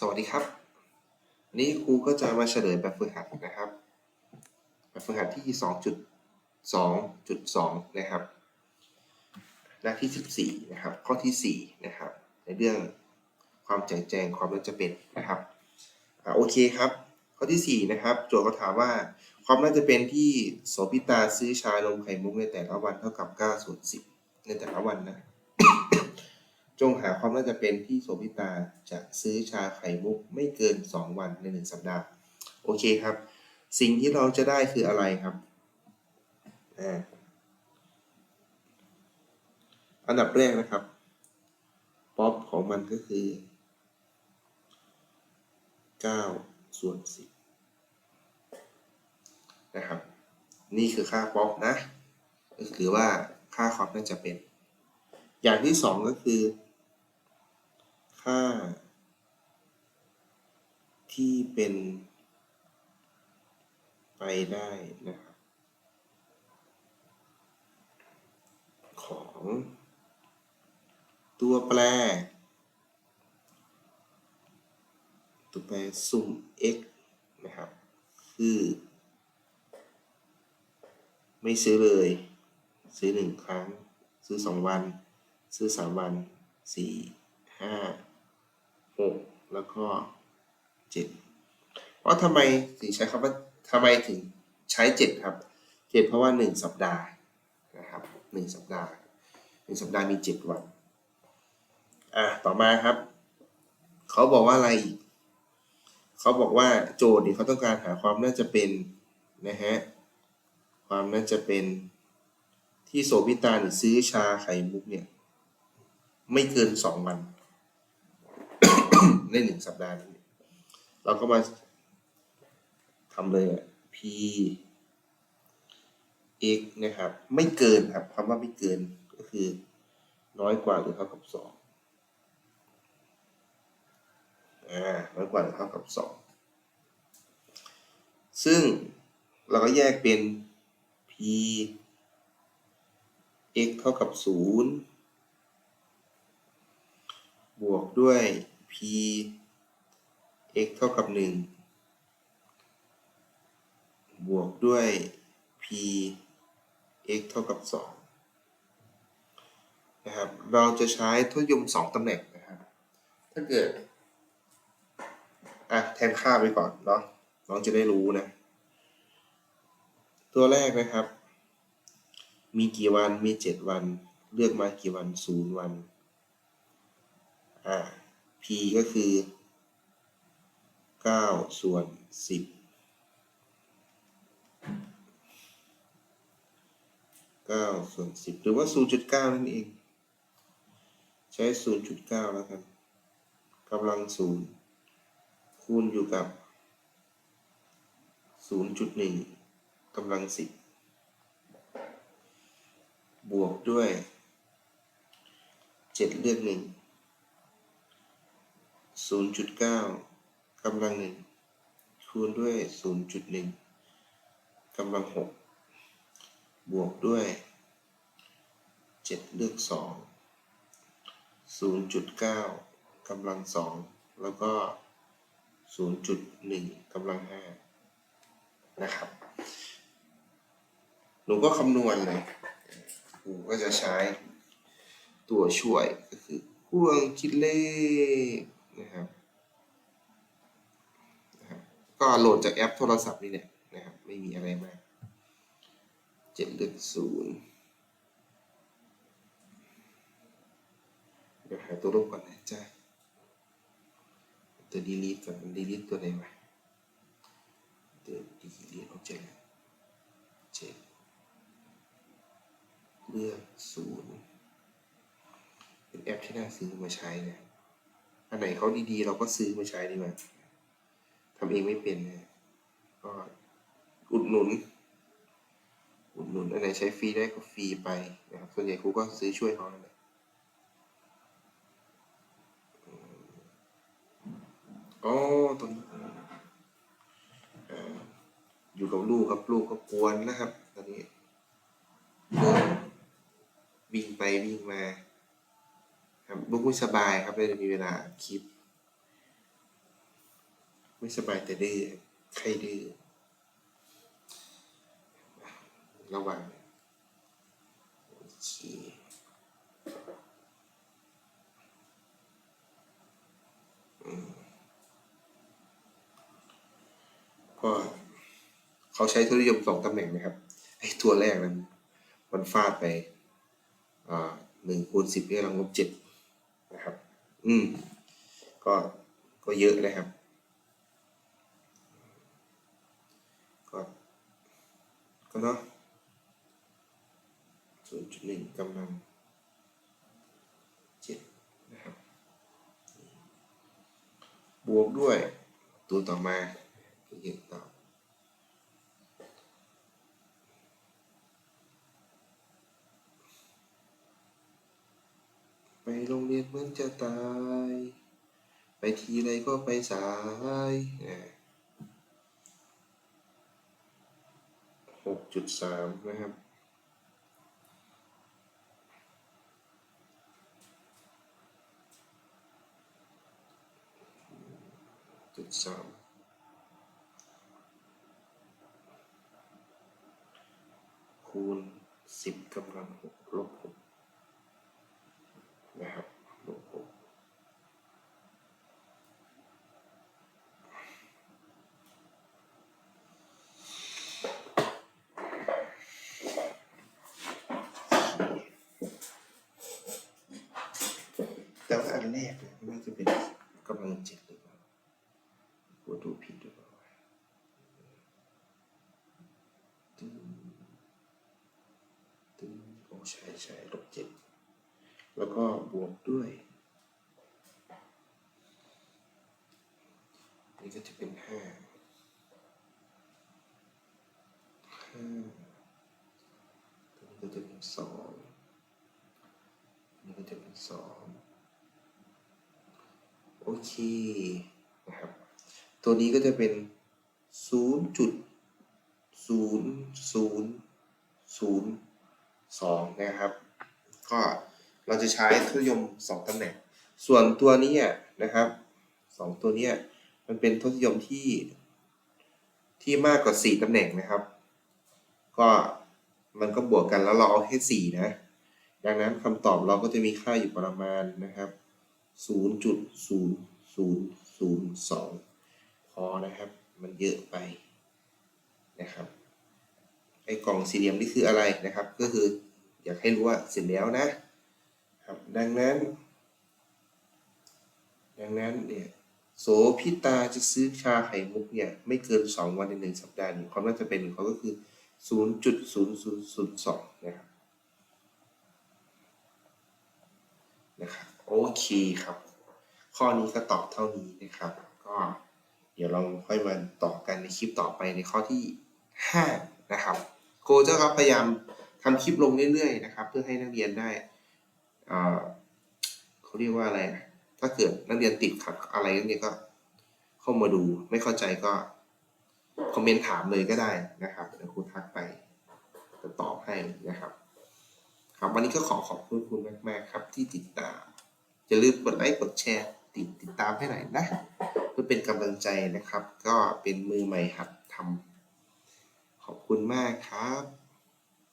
สวัสดีครับวันนี้ครูก็จะมาเฉลยแบบฝึกหัดนะครับ แบบฝึกหัดที่ 2.2.2 นะครับ หน้าที่ 14 นะครับ ข้อที่ 4 นะครับ ในเรื่องความแจงแจงความน่าจะเป็นนะครับอโอเคครับ ข้อที่ 4 นะครับ โจทย์เขาถามว่าความน่าจะเป็นที่โสภิตาซื้อชานมไข่มุกในแต่ละวันเท่ากับ9ส่วน10 ในแต่ละวันนะ จงหาความน่าจะเป็นที่โสภิตาจะซื้อชาไข่มุกไม่เกิน 2 วันใน 1 สัปดาห์ โอเคครับ สิ่งที่เราจะได้คืออะไรครับอ่าอันดับแรกนะครับ ป๊อปของมันก็คือ9ส่วน10นะครับ นี่คือค่าป๊อปนะหรือว่าค่าความน่าจะเป็น อย่างที่สองก็คือ ค่าที่เป็นไปได้นะครับ ของตัวแปร ตัวแปรสุ่ม x นะครับ คือ ไม่ซื้อเลย ซื้อหนึ่งครั้ง ซื้อสองวัน ซื้อสามวันสี่ห้า หกแล้วก็เจ็ดเพราะทำไมถึงใช้คำว่าทำไมถึงใช้เจ็ดครับเจ็ดเพราะว่าหนึ่งสัปดาห์นะครับหนึ่งสัปดาห์หนึ่งสัปดาห์มีเจ็ดวันอะต่อมาครับ เขาบอกว่าอะไรอีกเขาบอกว่าโจทย์เนี่ยเขาต้องการหาความน่าจะเป็นนะฮะความน่าจะเป็นที่โสภิตาเนี่ยซื้อชาไข่มุกเนี่ย ไม่เกินสองวัน ในหนึ่งสัปดาห์นี้เราก็มาทำเลยอะ p x นะครับ ไม่เกินครับคำว่าไม่เกินก็คือน้อยกว่าหรือเท่ากับสองอ่าน้อยกว่าหรือเท่ากับสองซึ่งเราก็แยกเป็น p x เท่ากับศูนย์บวกด้วย p x เท่ากับหนึ่งบวกด้วย p x เท่ากับสองนะครับ เราจะใช้ทศยมสองตำแหน่งนะครับ ถ้าเกิด อะ แทนค่าไปก่อนเนาะ น้องจะได้รู้นะ ตัวแรกนะครับ มีกี่วัน มีเจ็ดวัน เลือกมากี่วันศูนย์วัน อ่า p ก็คือเก้าส่วนสิบเก้าส่วนสิบหรือว่าศูนย์จุดเก้านั่นเอง ใช้ศูนย์จุดเก้าแล้วกันกำลังศูนย์คูณอยู่กับศูนย์จุดหนึ่งกำลังสิบบวกด้วยเจ็ดเลือกห นึ่งศูนย์จุดเก้ากำลังหนึ่งคูณด้วยศูนย์จุดหนึ่งกำลังหกบวกด้วยเจ็ดเลือกสองศูนย์จุดเก้ากำลังสองแล้วก็ศูนย์จุดหนึ่งกำลังห้านะครับ หนูก็คำนวณเลยครูก็จะใช้ตัวช่วยก็คือเครื่องคิดเลข นะครับนะครับก็โหลดจากแอปโทรศัพท์นี่แหละนะครับไม่มีอะไรมากเจ็ดเลือกศูนย์เดี๋ยวหาตัวรูปก่อนนะจ๊ะตัว delete ก่อนมัน delete ตัวไหนวะตัว delete ออกจากเจ็ดเลือกศูนย์เป็นแอปที่น่าซื้อมาใช้นะ อันไหนเขาดีๆ เราก็ซื้อมาใช้ดีกว่าทำเองไม่เป็นก็อุดหนุน อุดหนุนอันไหนใช้ฟรีได้ก็ฟรีไปนะครับส่วนใหญ่ครูก็ซื้อช่วยเขานั่นแหละอ๋อตรงนี้อยู่กับลูกครับลูกก็กวนนะครับ ตอนนี้วิ่งไปวิ่งมา บลูกไม่สบายครับเลยมีเวลาคลิป ไม่สบายแต่ดื้อใครดื้อระวังโอเคก็เขาใช้ทุนนิยมสองตำแหน่งนะครับ ไอ้ตัวแรกนั้น มันฟาดไป อ่าหนึ่งคูณสิบกำลังลบเจ็ด นะครับ อืม ก็ก็เยอะนะครับ ก็ก็เนาะศูนย์จุดหนึ่งกำลังเจ็ดนะครับ บวกด้วยตัวต่อมาเยอะต่อ โรงเรียนเหมือนจะตาย ไปทีไรก็ไปสายหกจุดสามนะครับจุดสามคูณสิบกำลังหกลบหก นะครับลบหกแต่ว่าอันแรกเนี่ยน่าจะเป็นกำลังจิตหรือเปล่ากูดูผิดหรือเปล่าตึ้งตึ้งโอ้ใช่ใช่ลบเจ็ด แล้วก็บวกด้วย นี่ก็จะเป็นห้าห้าตัวนี้ก็จะเป็นสองนี่ก็จะเป็นสองโอเคนะครับ ตัวนี้ก็จะเป็นศูนย์จุดศูนย์ศูนย์ศูนย์สองนะครับ ก็ เราจะใช้ทศนิยมสองตำแหน่ง ส่วนตัวนี้นะครับสองตัวนี้มันเป็นทศนิยมที่ที่มากกว่าสี่ตำแหน่งนะครับ ก็มันก็บวกกันแล้วเราเอาแค่สี่นะ ดังนั้นคำตอบเราก็จะมีค่าอยู่ประมาณนะครับศูนย์จุดศูนย์ศูนย์ศูนย์สองพอนะครับ มันเยอะไปนะครับไอ้กล่องสี่เหลี่ยมนี่คืออะไรนะครับ ก็คืออยากให้รู้ว่าเสร็จแล้วนะ ครับดังนั้น ดังนั้นเนี่ยโสพิตาจะซื้อชาไข่มุกเนี่ยไม่เกินสองวันในหนึ่งสัปดาห์นี้ความน่าจะเป็นของเขาก็คือศูนย์จุดศูนย์ศูนย์ศูนย์สองนะครับนะครับโอเคครับ ข้อนี้ก็ตอบเท่านี้นะครับ ก็เดี๋ยวเราค่อยมาต่อกันในคลิปต่อไปในข้อที่ห้านะครับโคจ้าครับพยายามทำคลิปลงเรื่อยๆนะครับ เพื่อให้นักเรียนได้ เขาเรียกว่าอะไร ถ้าเกิดนักเรียนติดขัดอะไรเนี่ก็เข้ามาดูไม่เข้าใจก็คอมเมนต์ถามเลยก็ได้นะครับเดี๋ยวครูทักไปจะตอบให้นะครับ ครับวันนี้ก็ขอขอบคุณคุณมากๆครับ ที่ติดตามอย่าลืมกดไลค์กดแชร์ ติดติดตามให้หน่อยนะ เพื่อเป็นกำลังใจนะครับ ก็เป็นมือใหม่หัดทำขอบคุณมากครับ